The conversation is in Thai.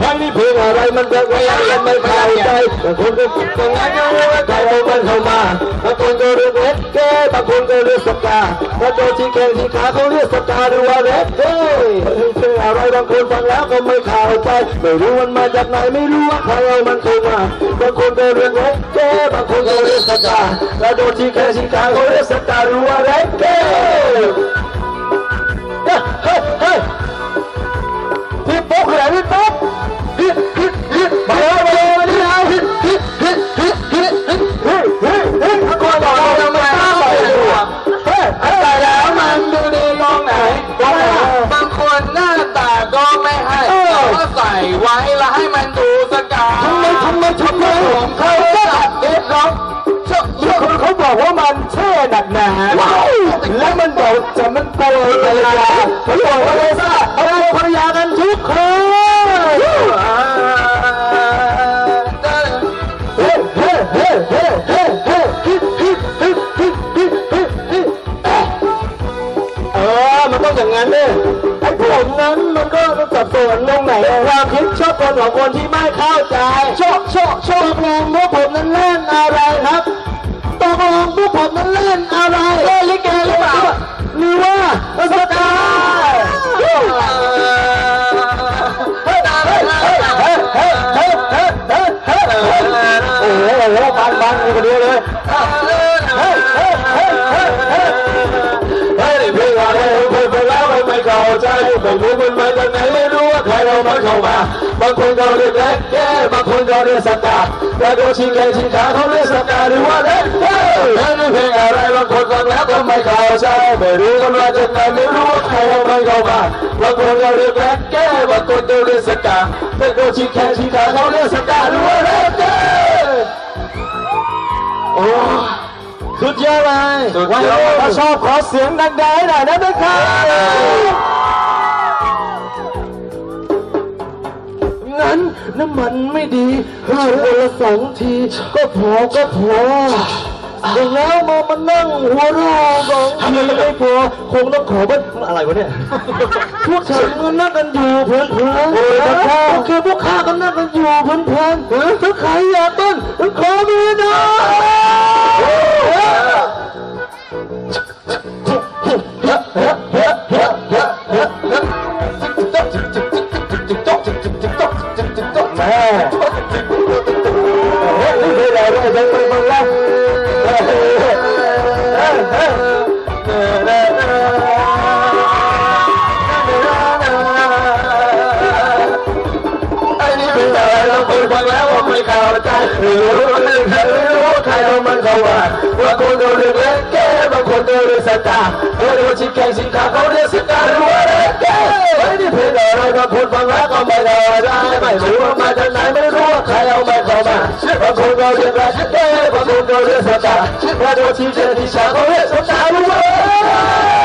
เพลงนี้เพลงอะไรมันแบบว่ายังไม่เข้าใจบางคนก็คิดตรงนั้นรู้ว่าใครเอามันเข้ามาบางคนก็เรียกเล็กเก้บางคนก็เรียกสกาบางคนที่แข่ที่ขาเขาเรียกสกาหรือว่าเล็กเก้เพลงอะไรบางคนฟังแล้วก็ไม่เข้าใจ ไม่รู้มันมาจากไหนไม่รู้ว่าใครเอามันเข้ามาบางคนก็เรียกเล็กเก้บางคนก็เรียกสกาแล้วโดนที่แข่ที่ขาเขาเรียกสกาหรือว่าเล็กเก้ จะมันโกยภรรยาเขาบอกว่าเลยซ่าเอาภรรยากันทุกคนเออ มันต้องอย่างนั้นเนี่ยไอ้ผมนั้นมันก็สับสนตรงไหนความคิดชอบคนของคนที่ไม่เข้าใจชอบชอบชอบตกลงว่าผมนั้นเล่นอะไรครับตกลงว่าผมนั้นเล่นอะไร ไม่รู้มันมาจากไหนไม่รู้ว่าใครเอามันเข้ามาบางคนก็เรียกเล็กแก่บางคนก็เรียกสตาร์แต่โดนชิงแกชิงขาเขาเรียกสตาร์หรือว่าเล็กเฮ้ยเพลงอะไรบางคนฟังแล้วก็ไม่เข้าใจไม่รู้มันมาจากไหนไม่รู้ว่าใครเอามันเข้ามาบางคนก็เรียกเล็กแก่บางคนก็เรียกสตาร์แต่โดนชิงแกชิงขาเขาเรียกสตาร์หรือว่าเล็กแก่ สุดยอดเลยวันนี้ถ้าชอบขอเสียงดังๆให้หน่อยนะทุกท่านงั้นน้ำมันไม่ดีให้วันละสองที ก็พอก็พอ ถึงแล้วมามานั่งหัวเราะสองทีไม่พอคงต้องขอเป็นอะไรวะเนี่ย พวกฉันมันนั่งกันอยู่เพลินๆโอเคพวกข้าก็นั่งกันอยู่เพลินๆถ้าใครอยากเต้นขอมีหน่อยแม่ อะไรเราคุยฟังแล้วว่าไม่เข้าใจไม่รู้ไม่รู้ไม่รู้ใครเอามันเข้ามาบางคนก็เรียกเล็กแก่บางคนก็เรียกสตาร์เรียกว่าชิคแกงชิคาเขาเรียกสตาร์รือว่าเล็กแก่ไอ้นี่เป็นอะไรบางคนฟังแล้วก็ไม่เข้าใจไม่รู้ว่ามาจากไหนไม่รู้ว่าใครเอามันเข้ามาบางคนก็เรียกเล็กแก่บางคนก็เรียกสตาร์เรียกว่าชิคแกงชิคาเขาเรียกสตาร์รือว่า